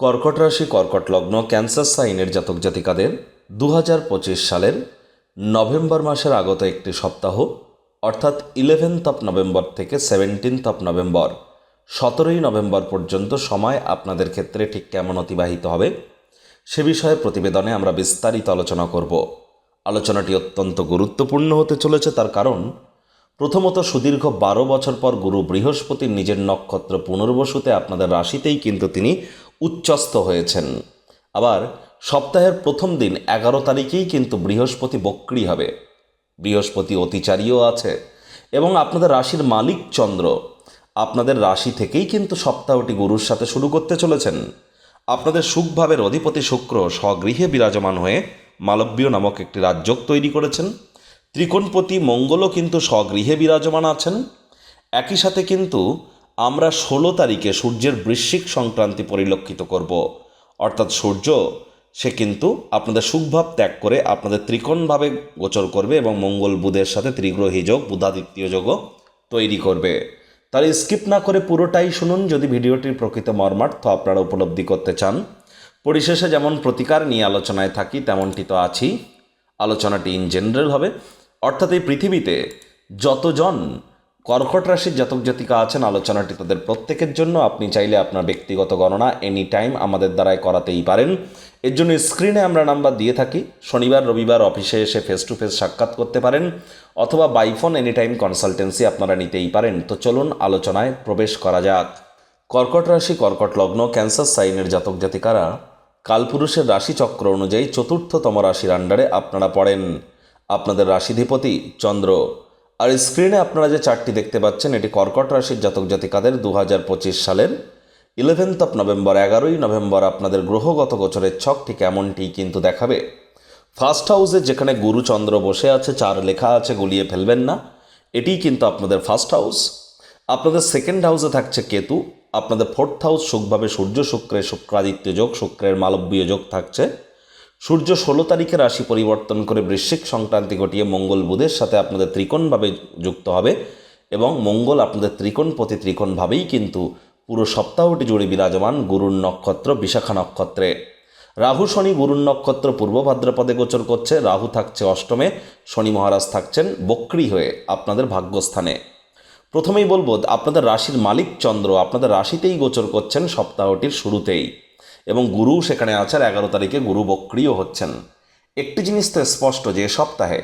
কর্কট রাশি, কর্কট লগ্ন, ক্যান্সার সাইনের জাতক জাতিকাদের দু হাজার পঁচিশ সালের নভেম্বর মাসের আগত একটি সপ্তাহ, অর্থাৎ ইলেভেন্থ অফ নভেম্বর থেকে সেভেন্টিন্থ অফ নভেম্বর সতেরোই নভেম্বর পর্যন্ত সময় আপনাদের ক্ষেত্রে ঠিক কেমন অতিবাহিত হবে, সে বিষয়ে প্রতিবেদনে আমরা বিস্তারিত আলোচনা করব। আলোচনাটি অত্যন্ত গুরুত্বপূর্ণ হতে চলেছে তার কারণ, প্রথমত সুদীর্ঘ বারো বছর পর গুরু বৃহস্পতির নিজের নক্ষত্র পুনর্বসুতে আপনাদের রাশিতেই কিন্তু তিনি উচ্চস্থ হয়েছেন। আবার সপ্তাহের প্রথম দিন এগারো তারিখেই কিন্তু বৃহস্পতি বক্রি হবে। বৃহস্পতি অতিচারীও আছে এবং আপনাদের রাশির মালিক চন্দ্র। আপনাদের রাশি থেকেই কিন্তু সপ্তাহটি গুরুর সাথে শুরু করতে চলেছেন। আপনাদের সুখভাবের অধিপতি শুক্র স্বগৃহে বিরাজমান হয়ে মালব্যীয় নামক একটি রাজ্যক তৈরি করেছেন। ত্রিকোণপতি মঙ্গলও কিন্তু স্বগৃহে বিরাজমান আছেন। একই সাথে কিন্তু আমরা ষোলো তারিখে সূর্যের বৃশ্চিক সংক্রান্তি পরিলক্ষিত করব। অর্থাৎ সূর্য, সে কিন্তু আপনাদের সুখভাব ত্যাগ করে আপনাদের ত্রিকোণভাবে গোচর করবে এবং মঙ্গল বুধের সাথে ত্রিগ্রহী যোগ, বুধাদিত্য যোগও তৈরি করবে। তাহলে স্কিপ না করে পুরোটাই শুনুন, যদি ভিডিওটির প্রকৃত মর্মার্থ আপনারা উপলব্ধি করতে চান। পরিশেষে যেমন প্রতিকার নিয়ে আলোচনায় থাকি, তেমনটি তো আছি। আলোচনাটি ইন জেনারেল হবে। অর্থাৎ এই পৃথিবীতে যতজন কর্কট রাশির জাতক জাতিকা আছেন, আলোচনাটি তাদের প্রত্যেকের জন্য। আপনি চাইলে আপনার ব্যক্তিগত গণনা এনি টাইম আমাদের দ্বারাই করাতেই পারেন। এর জন্য স্ক্রিনে আমরা নাম্বার দিয়ে থাকি। শনিবার, রবিবার অফিসে এসে ফেস টু ফেস সাক্ষাৎ করতে পারেন অথবা বাইফোন এনি টাইম কনসালটেন্সি আপনারা নিতেই পারেন। তো চলুন আলোচনায় প্রবেশ করা যাক। কর্কট রাশি, কর্কট লগ্ন, ক্যান্সার সাইনের জাতক জাতিকারা কালপুরুষের রাশিচক্র অনুযায়ী চতুর্থতম রাশির আন্ডারে আপনারা পড়েন। আপনাদের রাশিধিপতি চন্দ্র। আর স্ক্রিনে আপনারা যে চারটি দেখতে পাচ্ছেন, এটি কর্কট রাশির জাতক জাতিকাদের দু হাজার পঁচিশ সালের ইলেভেন্থ অফ নভেম্বর এগারোই নভেম্বর আপনাদের গ্রহগত গোচরের ছক ঠিক এমনটি কিন্তু দেখাবে। ফার্স্ট হাউসে যেখানে গুরুচন্দ্র বসে আছে, চার লেখা আছে, গুলিয়ে ফেলবেন না। এটিই কিন্তু আপনাদের ফার্স্ট হাউস আপনাদের সেকেন্ড হাউসে থাকছে কেতু। আপনাদের ফোর্থ হাউস সুখভাবে সূর্য শুক্রের শুক্রাদিত্য যোগ, শুক্রের মালব্যীয় যোগ থাকছে। সূর্য ষোলো তারিখে রাশি পরিবর্তন করে বৃশ্চিক সংক্রান্তি ঘটিয়ে মঙ্গল বুধের সাথে আপনাদের ত্রিকোণভাবে যুক্ত হবে এবং মঙ্গল আপনাদের ত্রিকোণ প্রতি ত্রিকোণভাবেই কিন্তু পুরো সপ্তাহটি জুড়ে বিরাজমান গুরুর নক্ষত্র, বিশাখা নক্ষত্রে। রাহু, শনি গুরুর নক্ষত্র পূর্ব ভাদ্রপদে গোচর করছে। রাহু থাকছে অষ্টমে, শনি মহারাজ থাকছেন বক্রি হয়ে আপনাদের ভাগ্যস্থানে। প্রথমেই বলব, আপনাদের রাশির মালিক চন্দ্র আপনাদের রাশিতেই গোচর করছেন সপ্তাহটির শুরুতেই। এবং গুরু সেখানে আছেন, এগারো তারিখে গুরু বক্রিয় হচ্ছেন। একটি জিনিস তো স্পষ্ট যে সপ্তাহে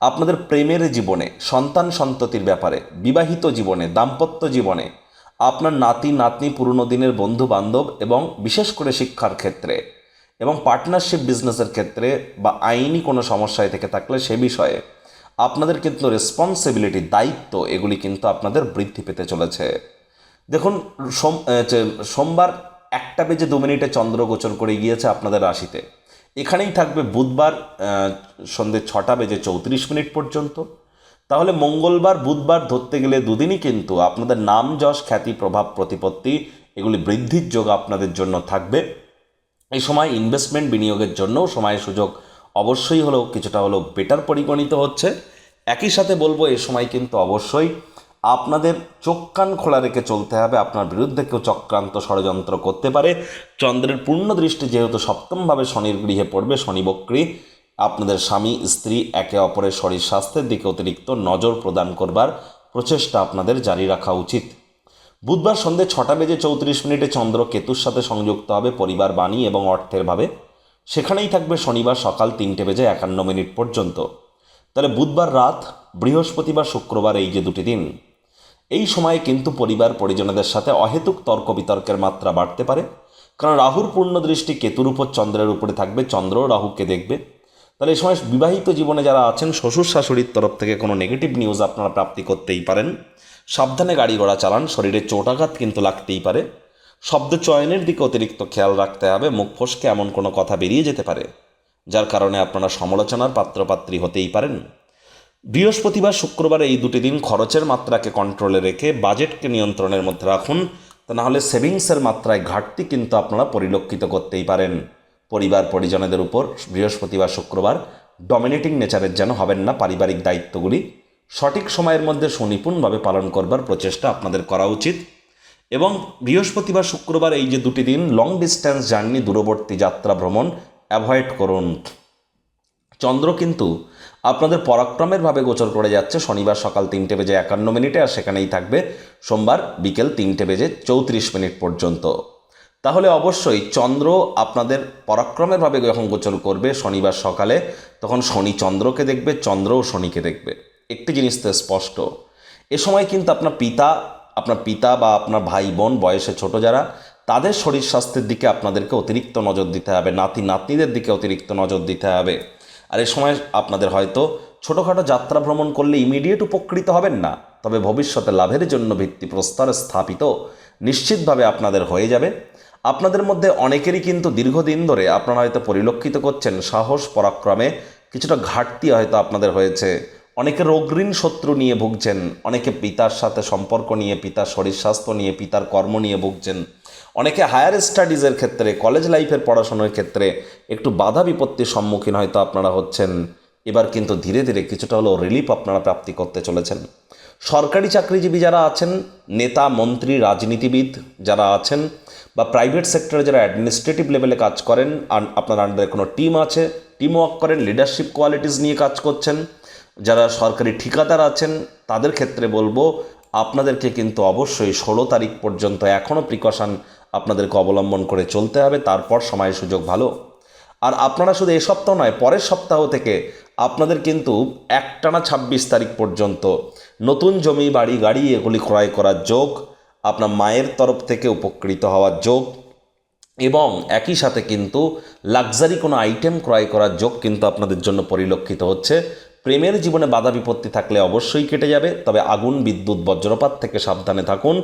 আপনাদের প্রেমের জীবনে, সন্তান সন্ততির ব্যাপারে, বিবাহিত জীবনে, দাম্পত্য জীবনে, আপনার নাতি, নাতনি, পুরনো দিনের বন্ধু বান্ধব এবং বিশেষ করে শিক্ষার ক্ষেত্রে এবং পার্টনারশিপ বিজনেসের ক্ষেত্রে বা আইনি কোনো সমস্যায় থেকে থাকলে সে বিষয়ে আপনাদের কিন্তু রেসপন্সিবিলিটি দায়িত্ব, এগুলি কিন্তু আপনাদের বৃদ্ধি পেতে চলেছে। দেখুন, সোম সোমবার একটা বেজে দু মিনিটে চন্দ্র গোচর করে গিয়েছে আপনাদের রাশিতে। এখানেই থাকবে বুধবার সন্ধ্যে ছটা বেজে চৌত্রিশ মিনিট পর্যন্ত। তাহলে মঙ্গলবার, বুধবার ধরতে গেলে দুদিনই কিন্তু আপনাদের নাম, যশ, খ্যাতি, প্রভাব, প্রতিপত্তি এগুলি বৃদ্ধির যোগ আপনাদের জন্য থাকবে। এই সময় ইনভেস্টমেন্ট বিনিয়োগের জন্যও সময় সুযোগ অবশ্যই হলেও কিছুটা হলেও বেটার পরিগণিত হচ্ছে। একই সাথে বলব, এ সময় কিন্তু অবশ্যই আপনাদের চোখ কান খোলা রেখে চলতে হবে। আপনার বিরুদ্ধে কেউ চক্রান্ত ষড়যন্ত্র করতে পারে। চন্দ্রের পূর্ণ দৃষ্টি যেহেতু সপ্তমভাবে শনির গৃহে পড়বে, শনি বক্রী, আপনাদের স্বামী, স্ত্রী, একে অপরের শরীর স্বাস্থ্যের দিকে অতিরিক্ত নজর প্রদান করবার প্রচেষ্টা আপনাদের জারি রাখা উচিত। বুধবার সন্ধে ছটা বেজে চৌত্রিশ মিনিটে চন্দ্র কেতুর সাথে সংযুক্ত হবে পরিবার, বাণী এবং অর্থের ভাবে। সেখানেই থাকবে শনিবার সকাল তিনটে বেজে একান্ন মিনিট পর্যন্ত। তাহলে বুধবার রাত, বৃহস্পতিবার, শুক্রবার এই যে দুটি দিন। এই সময়ে কিন্তু পরিবার পরিজনদের সাথে অহেতুক তর্ক বিতর্কের মাত্রা বাড়তে পারে। কারণ রাহুর পূর্ণ দৃষ্টি কেতুর উপর চন্দ্রের উপরে থাকবে, চন্দ্র রাহুকে দেখবে। তাহলে এই সময় বিবাহিত জীবনে যারা আছেন, শ্বশুর শাশুড়ির তরফ থেকে কোনো নেগেটিভ নিউজ আপনারা প্রাপ্তি করতেই পারেন। সাবধানে গাড়ি ঘোড়া চালান, শরীরে চোটাঘাত কিন্তু লাগতেই পারে। শব্দ চয়নের দিকে অতিরিক্ত খেয়াল রাখতে হবে, মুখ ফসকে এমন কোনো কথা বেরিয়ে যেতে পারে, যার কারণে আপনারা সমালোচনার পাত্রপাত্রী হতেই পারেন। বৃহস্পতিবার শুক্রবার এই দুটি দিন খরচের মাত্রাকে কন্ট্রোলে রেখে বাজেটকে নিয়ন্ত্রণের মধ্যে রাখুন। তা নাহলে সেভিংসের মাত্রায় ঘাটতি কিন্তু আপনারা পরিলক্ষিত করতেই পারেন। পরিবার পরিজনদের উপর বৃহস্পতিবার শুক্রবার ডমিনেটিং নেচারের যেন হবেন না পারিবারিক দায়িত্বগুলি, সঠিক সময়ের মধ্যে সুনিপুণভাবে পালন করবার প্রচেষ্টা আপনাদের করা উচিত। এবং বৃহস্পতিবার শুক্রবার এই যে দুটি দিন লং ডিস্ট্যান্স জার্নি দূরবর্তী যাত্রা ভ্রমণ অ্যাভয়েড করুন। চন্দ্র কিন্তু আপনাদের পরাক্রমের ভাবে গোচর করে যাচ্ছে। শনিবার সকাল তিনটে বেজে একান্ন মিনিটে আর সেখানেই থাকবে সোমবার বিকেল তিনটে বেজে চৌত্রিশ মিনিট পর্যন্ত। তাহলে অবশ্যই চন্দ্র আপনাদের পরাক্রমের ভাবে যখন গোচর করবে শনিবার সকালে, তখন শনি চন্দ্রকে দেখবে, চন্দ্রও শনিকে দেখবে। একটি জিনিস তো স্পষ্ট, এ সময় কিন্তু আপনার পিতা আপনার পিতা বা আপনার ভাই, বোন, বয়সে ছোট যারা, তাদের শরীর স্বাস্থ্যের দিকে আপনাদেরকে অতিরিক্ত নজর দিতে হবে। নাতি নাতনিদের দিকে অতিরিক্ত নজর দিতে হবে। আর এ সময় আপনাদের হয়তো ছোটোখাটো যাত্রা ভ্রমণ করলে ইমিডিয়েট উপকৃত হবেন না। তবে ভবিষ্যতে লাভের জন্য ভিত্তি প্রস্তর স্থাপিত নিশ্চিতভাবে আপনাদের হয়ে যাবে। আপনাদের মধ্যে অনেকেরই কিন্তু দীর্ঘদিন ধরে আপনারা হয়তো পরিলক্ষিত করছেন, সাহস পরাক্রমে কিছুটা ঘাটতি হয়তো আপনাদের হয়েছে। অনেকে রোগঋণ শত্রু নিয়ে ভুগছেন, অনেকে পিতার সাথে সম্পর্ক নিয়ে, পিতার শরীর স্বাস্থ্য নিয়ে, পিতার কর্ম নিয়ে ভুগছেন। অনেকে হায়ার স্টাডিজের ক্ষেত্রে কলেজ লাইফের পড়াশোনার ক্ষেত্রে একটু বাধা বিপত্তির সম্মুখীন হয়তো আপনারা হচ্ছেন। এবার কিন্তু ধীরে ধীরে কিছুটা হলেও রিলিফ আপনারা প্রাপ্তি করতে চলেছেন। সরকারি চাকরিজীবী যারা আছেন, নেতা, মন্ত্রী, রাজনীতিবিদ যারা আছেন বা প্রাইভেট সেক্টরে যারা অ্যাডমিনিস্ট্রেটিভ লেভেলে কাজ করেন আপনার আন্ডারে কোনো টিম আছে টিম ওয়ার্ক করেন লিডারশিপ কোয়ালিটিস নিয়ে কাজ করছেন, যারা সরকারি ঠিকাদার আছেন, তাদের ক্ষেত্রে বলব, আপনাদেরকে কিন্তু অবশ্যই ষোলো তারিখ পর্যন্ত এখনও প্রিকশন আপনাদেরকে অবলম্বন করে চলতে হবে, তারপর সময় সুযোগ ভালো। আর আপনারা শুধু এই সপ্তাহ নয়, পরের সপ্তাহ থেকে আপনাদের কিন্তু একটানা ছাব্বিশ তারিখ পর্যন্ত নতুন জমি, বাড়ি, গাড়ি এগুলি ক্রয় করার যোগ, আপনার মায়ের তরফ থেকে উপকৃত হওয়ার যোগ এবং একই সাথে কিন্তু লাক্সারি কোনো আইটেম ক্রয় করার যোগ কিন্তু আপনাদের জন্য পরিলক্ষিত হচ্ছে। প্রেমের জীবনে বাধা বিপত্তি থাকলে অবশ্যই কেটে যাবে, তবে আগুন, বিদ্যুৎ, বজ্রপাত থেকে সাবধানে থাকুন।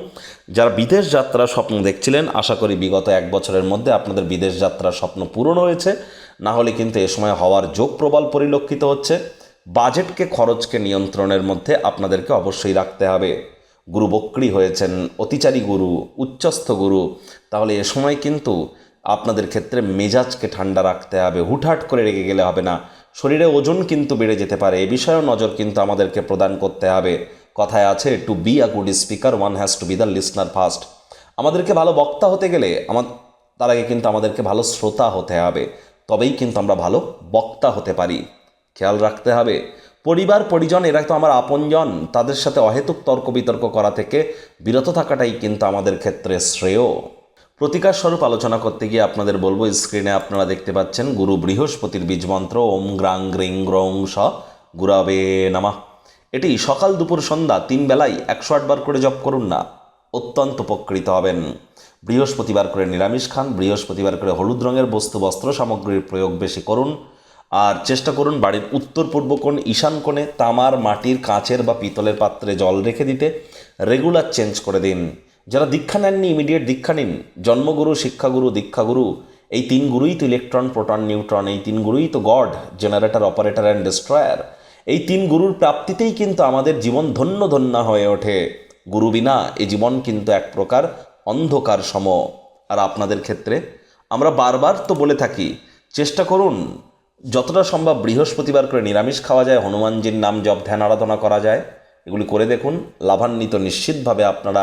যারা বিদেশ যাত্রার স্বপ্ন দেখছিলেন, আশা করি বিগত এক বছরের মধ্যে আপনাদের বিদেশ যাত্রার স্বপ্ন পূরণ হয়েছে। না হলে কিন্তু এ সময় হওয়ার যোগ প্রবল পরিলক্ষিত হচ্ছে। বাজেটকে, খরচকে নিয়ন্ত্রণের মধ্যে আপনাদেরকে অবশ্যই রাখতে হবে। গুরু বক্রি হয়েছেন, অতিচারী গুরু, উচ্চস্থ গুরু, তাহলে এ সময় কিন্তু আপনাদের ক্ষেত্রে মেজাজকে ঠান্ডা রাখতে হবে। হুটহাট করে রেগে গেলে হবে না। শরীরে ওজন কিন্তু বেড়ে যেতে পারে, এ বিষয়েও নজর কিন্তু আমাদেরকে প্রদান করতে হবে। কথায় আছে to be a good speaker one has to be the listener first আমাদেরকে ভালো বক্তা হতে গেলে আমার, তার আগে কিন্তু আমাদেরকে ভালো শ্রোতা হতে হবে। তবেই কিন্তু আমরা ভালো বক্তা হতে পারি। খেয়াল রাখতে হবে, পরিবার, পরিজন, এরা তো আমার আপনজন, তাদের সাথে অহেতুক তর্ক বিতর্ক করা থেকে বিরত থাকাটাই কিন্তু আমাদের ক্ষেত্রে শ্রেয়। প্রতিকার স্বরূপ আলোচনা করতে গিয়ে আপনাদের বলব স্ক্রিনে আপনারা দেখতে পাচ্ছেন, গুরু বৃহস্পতির বীজমন্ত্র ওম গ্রাং গ্রিং গ্রং স, গুরাবে নামা। এটি সকাল দুপুর সন্ধ্যা তিন বেলায় একশো আটবার করে জপ করুন না, অত্যন্ত উপকৃত হবেন। বৃহস্পতিবার করে নিরামিষ খান, বৃহস্পতিবার করে হলুদ রঙের বস্তু, বস্ত্র সামগ্রীর প্রয়োগ বেশি করুন। আর চেষ্টা করুন বাড়ির উত্তর পূর্ব কোণ, ঈশান কোণে তামার, মাটির, কাঁচের বা পিতলের পাত্রে জল রেখে দিতে, রেগুলার চেঞ্জ করে দিন। যারা দীক্ষা নেননি ইমিডিয়েট দীক্ষা নিন। জন্মগুরু, শিক্ষাগুরু, দীক্ষাগুরু, এই তিন গুরুই তো ইলেকট্রন প্রোটন নিউট্রন এই তিন গুরুই তো God generator operator and destroyer এই তিন গুরুর প্রাপ্তিতেই কিন্তু আমাদের জীবন ধন্য ধন্য হয়ে ওঠে। গুরু বিনা এ জীবন কিন্তু এক প্রকার অন্ধকার সম। আর আপনাদের ক্ষেত্রে আমরা বারবার তো বলে থাকি, চেষ্টা করুন, যতটা সম্ভব বৃহস্পতিবার করে নিরামিষ খাওয়া যায়, হনুমানজির নাম জপ, ধ্যান, আরাধনা করা যায়। এগুলি করে দেখুন, লাভান্বিত নিশ্চিতভাবে আপনারা